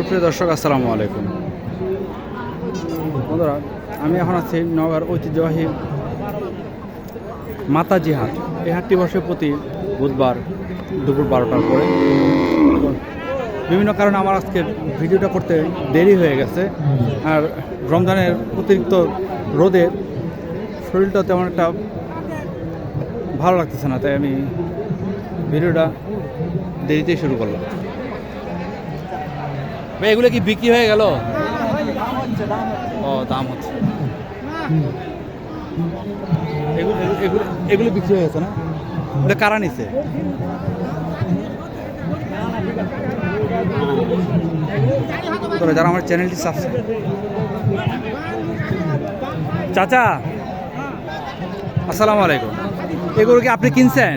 সুপ্রিয় দর্শক, আসসালামু আলাইকুম। বন্ধুরা, আমি এখন আছি নগর ঐতিহ্যবাহী মাতাজি হাট এই হাটটি বসে প্রতি বুধবার দুপুর বারোটার পরে। বিভিন্ন কারণে আমার আজকে ভিডিওটা করতে দেরি হয়ে গেছে। আর রমজানের অতিরিক্ত রোদে শরীরটা তেমন একটা ভালো লাগতেছে না, তাই আমি ভিডিওটা দেরিতেই শুরু করলাম। ভাই, এগুলো কি বিক্রি হয়ে গেল? ও, দাম হচ্ছে। এগুলো বিক্রি হয়ে গেছে না? ওটা কারা নিছে? তোরা যারা আমার চ্যানেলটি সাবস্ক্রাইব চাচা, আসসালামু আলাইকুম। এগুলো কি আপনি কিনছেন?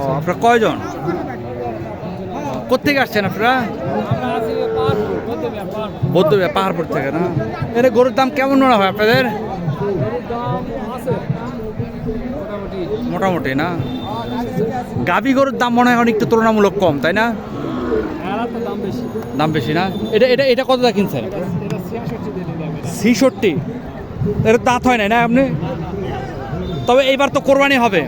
ও, আপনার কয়জন? কোথেকে আসছেন আপনারা? বৌদ্ধ পাহাড়পুর থেকে না? এর গরুর দাম কেমন মনে হয় আপনাদের? মোটামুটি, না? গাবি গরুর দাম মনে হয় এখন একটু তুলনামূলক কম, তাই না? দাম বেশি, না? এটা এটা এটা কত দা কিনছেন? ছিষট্টি। এটা দাঁত হয় নাই না আপনি? তবে এইবার তো কোরবানি হবে।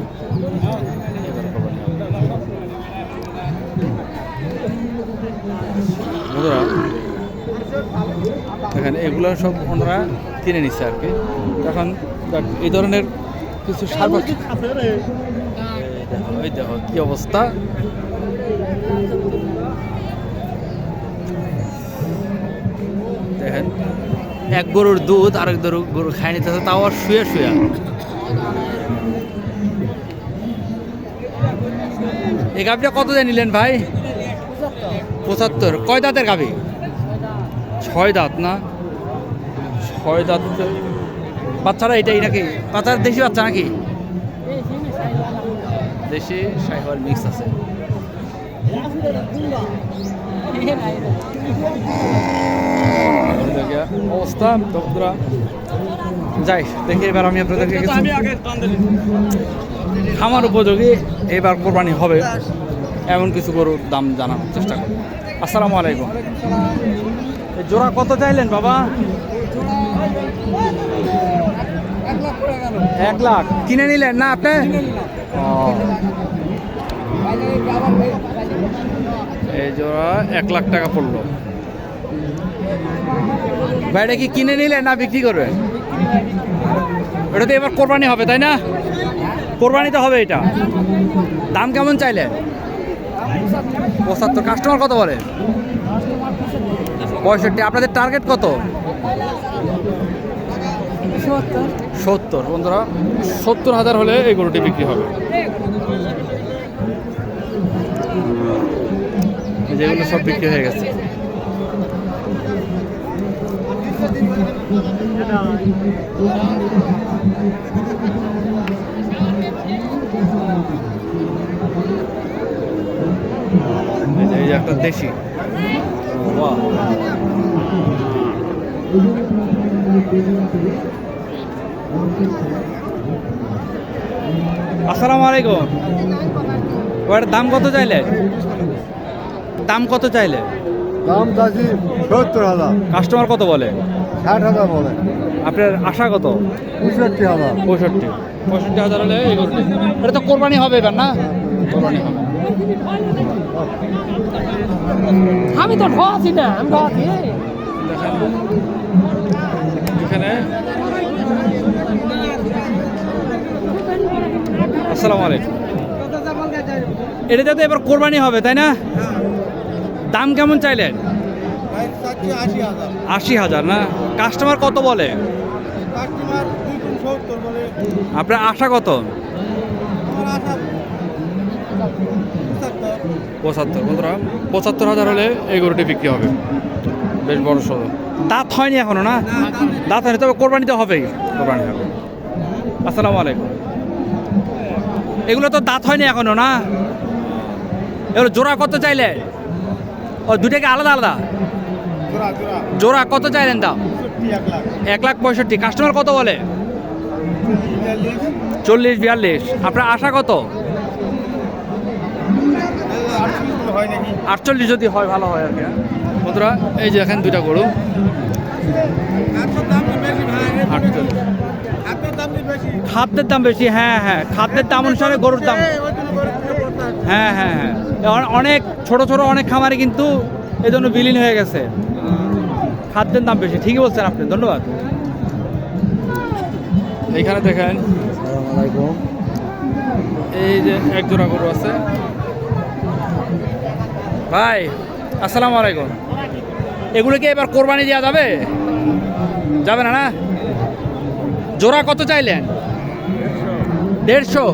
দেখেন, এগুলো সব ওনারা কিনে নিচ্ছে আর কি। এখন এই ধরনের কিছু দেখো কি অবস্থা? দেখেন, এক গরুর দুধ আরেক গরু গরু খাই নিতেছে, তাও আর শুয়ে শুয়ে। এই গাভিটা কত দিয়ে নিলেন ভাই? পঁচাত্তর। কয় দাঁতের গাভি? ছয় দাঁত না? ছয় দাঁত বাচ্চারা এটাই নাকি? বাচ্চার দেশি বাচ্চা নাকি? দেশি সাইহল মিক্স আছে। অবস্থা তো যাই, দেখি এবার আমি আপনাদেরকে খামার উপযোগী, এবার কোরবানি হবে। এমন কিছু গরুর দাম জানানোর চেষ্টা করব। আসসালামু আলাইকুম। জোড়া কত চাইলেন বাবা? এক লাখ। কিনে নিলেন না আপনি? এই জোড়া এক লাখ টাকা পড়ল। বাইরে কি কিনে নিলেন না বিক্রি করবে? এটা তো এবার কোরবানি হবে, তাই না? কোরবানি তো হবে এটা। দাম কেমন চাইলেন? পঁচাত্তর। কাস্টমার কত বলে? পঁয়ষট্টি। আপনাদের টার্গেট কত? সত্তর। বন্ধুরা, সত্তর হাজার হলে এই গরুটি বিক্রি হবে। যেগুলো সব বিক্রি হয়ে গেছে। দেশি। আসসালামু আলাইকুম। ওটার দাম কত চাইলে? দাম কত চাইলে? দাম চাচ্ছি সত্তর হাজার। কাস্টমার কত বলে? ষাট হাজার বলে। আপনার আশা কত? পঁয়ষট্টি হাজার। পঁয়ষট্টি। পঁয়ষট্টি হাজার হলে এটা তো কোরবানি হবে এবার না? কোরবানি হবে। আমি তো ঠকাচ্ছি না আমি দেখেন এখানে? আসসালামু আলাইকুম। এটাতে তো এবার কোরবানি হবে তাই না? দাম কেমন চাইলেন? আশি হাজার না? কাস্টমার কত বলে? আপনার আশা কত? পঁচাত্তর বন্ধুরা পঁচাত্তর হাজার হলে এই গরুটি বিক্রি হবে। বেশ বড় সড়ো। দাঁত হয়নি এখনও না? দাঁত হয়নি তবে কোরবানি তো হবেই। কোরবানি হবে। আসসালামু আলাইকুম। এগুলো তো দাঁত হয়নি এখনও না? এগুলো জোড়া কত চাইলে? ও দুটাকে আলাদা আলাদা? জোড়া কত চাইলেন দাম? এক লাখ। পঁয়ষট্টি। কাস্টমার কত বলে? চল্লিশ বিয়াল্লিশ। আপনার আশা কত? হয় নাকি? আটচল্লিশ যদি হয় ভালো হয় আর কি হ্যাঁ। বন্ধুরা এই যে দেখেন দুইটা গরু। খাদ্যের দাম বেশি হ্যাঁ হ্যাঁ খাদ্যের দাম অনুসারে গরুর দাম। হয়। হ্যাঁ হ্যাঁ। হ্যাঁ অনেক ছোট ছোট অনেক খামারে কিন্তু এই জন্য বিলীন হয়ে গেছে। খাদ্যের দাম বেশি ঠিকই বলছেন আপনি ধন্যবাদ। এইখানে দেখেন এই যে এক জোড়া গরু আছে। ভাই, আসসালামু আলাইকুম। এগুলো কি এবার কোরবানি দেওয়া যাবে? যাবে না না? জোড়া কত চাইলেন? দেড়শো।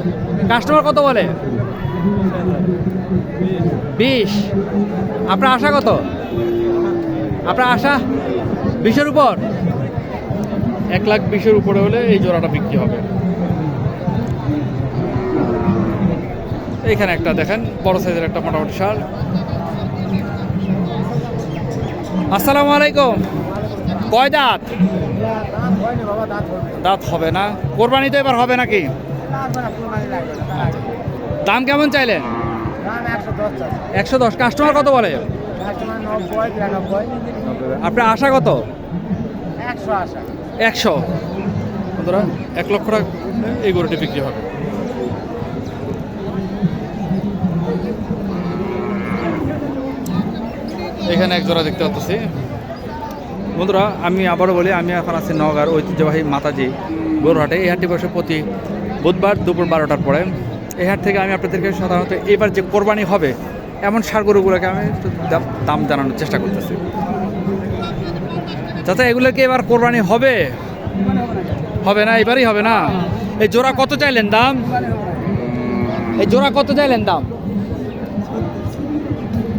কাস্টমার কত বলে? বিশ। আপনার আশা কত? আপনার আশা? বিশের উপর? এক লাখ বিশের উপরে হলে এই জোড়াটা বিক্রি হবে। এইখানে একটা দেখেন, বড় সাইজের একটা মোটামুটি শাল আসসালামু আলাইকুম। কয় দাঁত। দাঁত হবে না। কোরবানি তো এবার হবে নাকি। দাম কেমন চাইলেন? একশো দশ। কাস্টমার কত বলে? আপনার আশা কত? একশো এক লক্ষ টাকা এই গরুটি বিক্রি হবে। এখানে এক জোড়া দেখতে পাচ্ছি। বন্ধুরা, আমি আবারও বলি, আমি এখন আছি নগার ঐতিহ্যবাহী মাতাজি গরুহাটে। এই হাটটি বসে প্রতি বুধবার দুপুর বারোটার পরে। এই হাট থেকে আমি আপনাদেরকে সাধারণত এবার যে কোরবানি হবে, এমন সার গরুগুলোকে আমি দাম- জানানোর চেষ্টা করতেছি। চাচা এগুলো কি এবার কোরবানি হবে? হবে না, এবারই হবে না? এই জোড়া কত চাইলেন দাম? এই জোড়া কত চাইলেন দাম?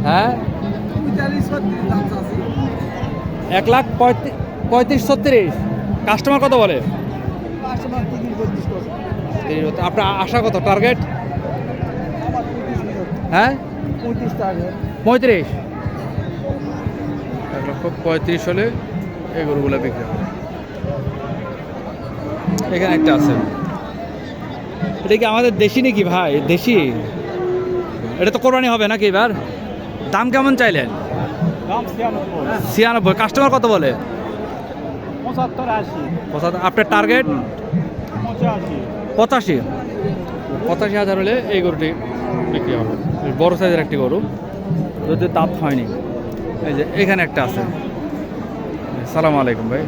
হ্যাঁ? এক লাখ পঁয়ত্রিশ পঁয়ত্রিশ ছত্রিশ। কাস্টমার কত বলে? আপনার আশা কত? টার্গেট হ্যাঁ? পঁয়ত্রিশ। এক লক্ষ পঁয়ত্রিশ হলে এই গরুগুলো বিক্রি হবে। এখানে একটা আছে। এটা কি আমাদের দেশি নাকি ভাই? দেশি? এটা তো কোরবানি হবে নাকি এবার? দাম কেমন চাইলেন? ছিয়ানব্বই। কাস্টমার কত বলে? আপনার টার্গেট পঁচাশি। পঁচাশি। হাজার হলে এই গরুটি বিক্রি হবে। বড় সাইজের একটি গরু। যদি দাঁত হয়নি। এই যে এখানে একটা আছে। সালাম আলাইকুম ভাই।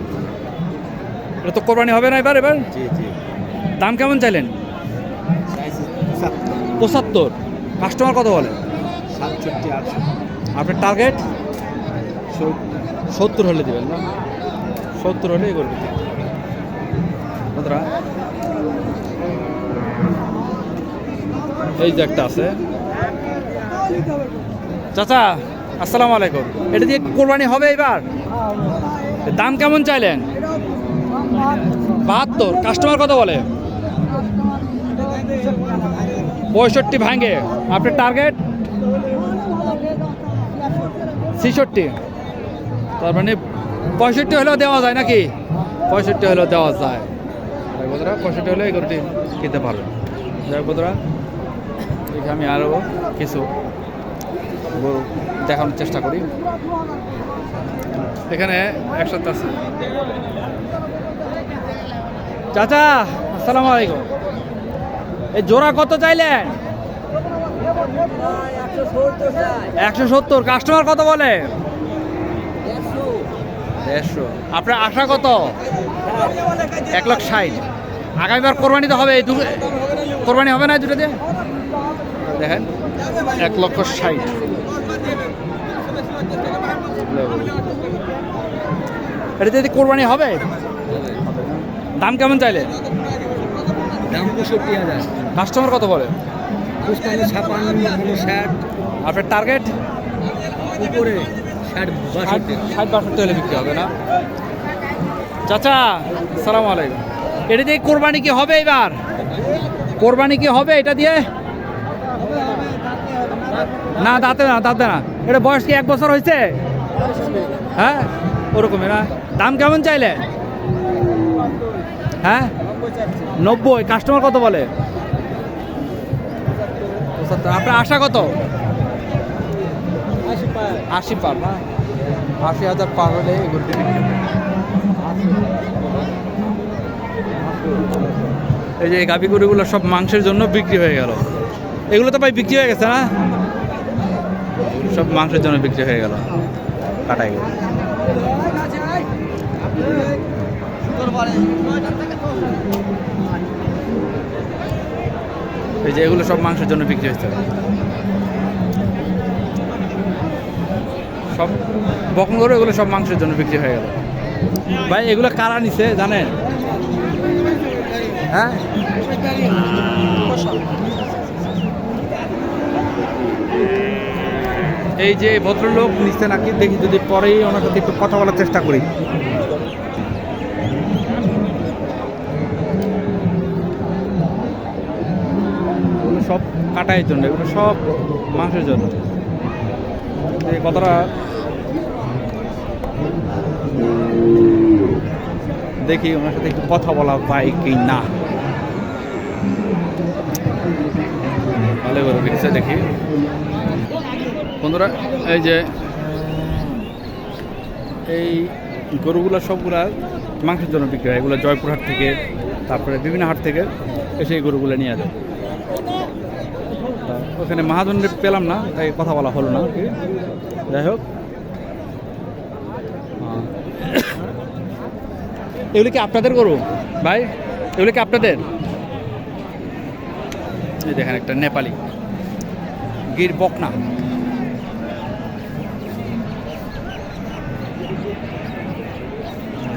এটা তো কোরবানি হবে না এবার এবার? জি জি। দাম কেমন চাইলেন? পঁচাত্তর। কাস্টমার কত বলে? সাতষট্টি আটশো আপনার টার্গেট সত্তর হলে দেবেন না? সত্তর হলে গরুটি বন্ধুরা এই যে একটা আছে। চাচা, আসসালামু আলাইকুম। এটা দিয়ে কোরবানি হবে এবার? দাম কেমন চাইলেন? বাহাত্তর। কাস্টমার কত বলে? পঁয়ষট্টি ভাঙে। আপনার টার্গেট? ছেষট্টি। তার মানে পঁয়ষট্টি হলেও দেওয়া যায় নাকি? পঁয়ষট্টি হলেও দেওয়া যায়। বন্ধুরা পঁয়ষট্টি হলে এই গরুটি কিনতে পারবেন যাই বন্ধুরা আমি আরও কিছু গরু দেখানোর চেষ্টা করি। এখানে একসাথে আছে। চাচা আসসালামু আলাইকুম। এই জোড়া কত চাইলেন? একশো সত্তর কাস্টমার কত বলে? দেড়শো। আপনার আশা কত? এক লাখ ষাট। আগামীবার কোরবানি তো হবে এই দু কোরবানি হবে না এই দুটোতে? দেখেন এক লক্ষ ষাট। এটা যদি কোরবানি হবে দাম কেমন চাইলে? দাম পঁয়ষট্টি হাজার। কাস্টমার কত বলে? ছাপান্ন ষাট। আপনার টার্গেট? উপরে। ষাট ষাট ষাট বাষট্টি হলে বিক্রি হবে না? চাচা সালাম আলাইকুম। এটা দিয়ে কোরবানি কি হবে এবার? কোরবানি কি হবে এটা দিয়ে? না, দাঁতে না দাঁতে না। এটা বয়স কি এক বছর হয়েছে? হ্যাঁ ওরকমই না। দাম কেমন চাইলে? হ্যাঁ? নব্বই। কাস্টমার কত বলে? আপনার আশা কত? আশি পার। না? আশি হাজার পার হলে বিক্রি এই যে গাভি গরুগুলো সব মাংসের জন্য বিক্রি হয়ে গেল। এগুলো তো ভাই বিক্রি হয়ে গেছে না? সব মাংসের জন্য বিক্রি হয়ে গেল। কাটাই গেল এই যে এগুলো সব মাংসের জন্য বিক্রি হয়েছে। সব বকন গরু এগুলো সব মাংসের জন্য বিক্রি হয়ে গেল। ভাই এগুলো কারা নিছে জানেন? হ্যাঁ? এই যে ভদ্রলোক নিচ্ছে নাকি দেখি যদি পরেই ওনার সাথে একটু কথা বলার চেষ্টা করি। সব কাটাইয়ের জন্য এগুলো সব মাংসের জন্য। এই কথাটা দেখি ওনার সাথে একটু কথা বলা পাই কি না। ভালো দেখি। বন্ধুরা, এই যে এই গরুগুলো সবগুলা মাংসের জন্য বিক্রি হয়। এগুলো জয়পুরহাট থেকে, তারপরে বিভিন্ন হাট থেকে এসে এই গরুগুলো নিয়ে যায় ওখানে মহাজনকে পেলাম না তাই কথা বলা হলো না। যাই হোক। এগুলো কি আপনাদের গরু? ভাই এগুলো কি আপনাদের? এই দেখেন একটা নেপালি। গির বকনা।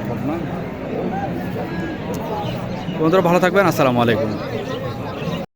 বকনা। বন্ধুরা ভালো থাকবেন। আসসালামু আলাইকুম।